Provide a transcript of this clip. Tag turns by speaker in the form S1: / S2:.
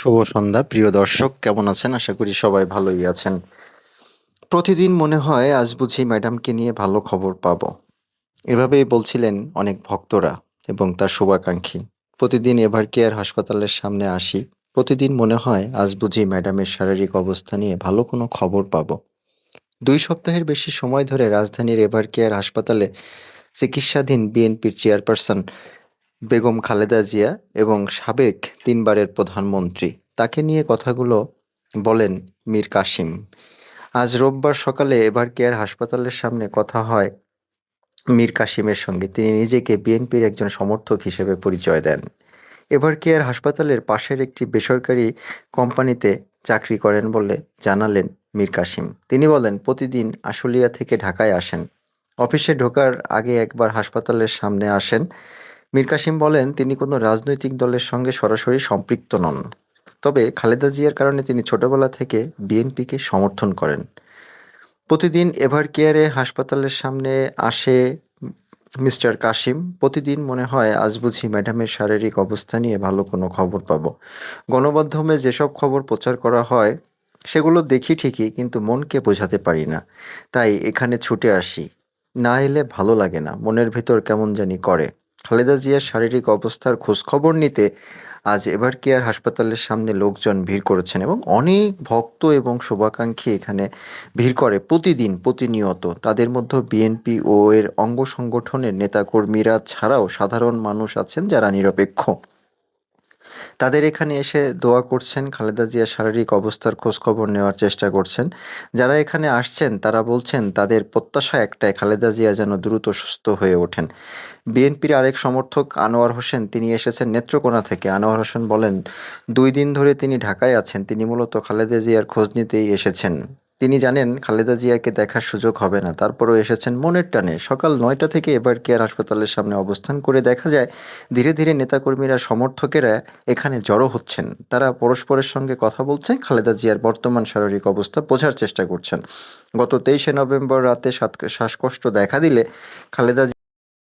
S1: শুভ সন্ধ্যা, প্রিয় দর্শক, কেমন আছেন? আশা করি সবাই ভালোই আছেন। প্রতিদিন মনে হয় আজ বুঝি ম্যাডামকে নিয়ে ভালো খবর পাবো। এভাবেই বলছিলেন অনেক ভক্তরা এবং তার শুভাকাঙ্ক্ষী। প্রতিদিন এভার কেয়ার হাসপাতালের সামনে আসি। প্রতিদিন মনে হয় আজ বুঝি ম্যাডামের শারীরিক অবস্থা নিয়ে ভালো কোনো খবর পাবো। দুই সপ্তাহের বেশি সময় ধরে রাজধানীর এভার কেয়ার হাসপাতালে চিকিৎসাধীন বিএনপির চেয়ারপারসন বেগম খালেদা জিয়া এবং সাবেক তিনবারের প্রধানমন্ত্রী। তাকে নিয়ে কথাগুলো বলেন মীর কাসিম। আজ রোববার সকালে এভার কেয়ার হাসপাতালের সামনে কথা হয় মীর কাসিমের সঙ্গে। তিনি নিজেকে বিএনপির একজন সমর্থক হিসেবে পরিচয় দেন। এভার কেয়ার হাসপাতালের পাশের একটি বেসরকারি কোম্পানিতে চাকরি করেন বলে জানালেন মীর কাসিম। তিনি বলেন, প্রতিদিন আশুলিয়া থেকে ঢাকায় আসেন। অফিসে ঢোকার আগে একবার হাসপাতালের সামনে আসেন। মীর কাসিম বলেন, তিনি কোনো রাজনৈতিক দলের সঙ্গে সরাসরি সম্পৃক্ত নন। তবে খালেদা জিয়ার কারণে তিনি ছোটবেলা থেকে বিএনপিকে সমর্থন করেন। প্রতিদিন এভার কেয়ারে হাসপাতালের সামনে আসে মিস্টার কাসিম। প্রতিদিন মনে হয়, আজ বুঝি ম্যাডামের শারীরিক অবস্থা নিয়ে ভালো কোনো খবর পাবো। গণমাধ্যমে যেসব খবর প্রচার করা হয়, সেগুলো দেখি ঠিকই, কিন্তু মনকে বোঝাতে পারি না। তাই এখানে ছুটে আসি। না এলে ভালো লাগে না। মনের ভেতর কেমন জানি করে। খালেদা জিয়ার শারীরিক অবস্থার খোঁজখবর নিতে আজ এবার কেয়ার হাসপাতালের সামনে লোকজন ভিড় করেছেন এবং অনেক ভক্ত এবং শুভাকাঙ্ক্ষী এখানে ভিড় করে প্রতিদিন, প্রতিনিয়ত। তাদের মধ্যে বিএনপি ও এর অঙ্গ সংগঠনের নেতাকর্মীরা ছাড়াও সাধারণ মানুষ আছেন যারা নিরপেক্ষ। তাদের এখানে এসে দোয়া করছেন, খালেদা জিয়া শারীরিক অবস্থার খোঁজখবর নেওয়ার চেষ্টা করছেন। যারা এখানে আসছেন, তারা বলছেন, তাদের প্রত্যাশা একটাই, খালেদা জিয়া যেন দ্রুত সুস্থ হয়ে ওঠেন। বিএনপির আরেক সমর্থক আনোয়ার হোসেন, তিনি এসেছেন নেত্রকোনা থেকে। আনোয়ার হোসেন বলেন, দুই দিন ধরে তিনি ঢাকায় আছেন, তিনি মূলত খালেদা জিয়ার খোঁজ নিতেই এসেছেন। তিনি জানেন খালেদা জিয়াকে দেখার সুযোগ হবে না। তারপরও এসেছেন মনের টানে। সকাল নয়টা থেকে এবার কেয়ার হাসপাতালের সামনে অবস্থান করে দেখা যায়, ধীরে ধীরে নেতাকর্মীরা, সমর্থকেরা এখানে জড়ো হচ্ছেন। তারা পরস্পরের সঙ্গে কথা বলছেন, খালেদা জিয়ার বর্তমান শারীরিক অবস্থা বোঝার চেষ্টা করছেন। গত তেইশে নভেম্বর রাতে শ্বাসকষ্ট দেখা দিলে খালেদা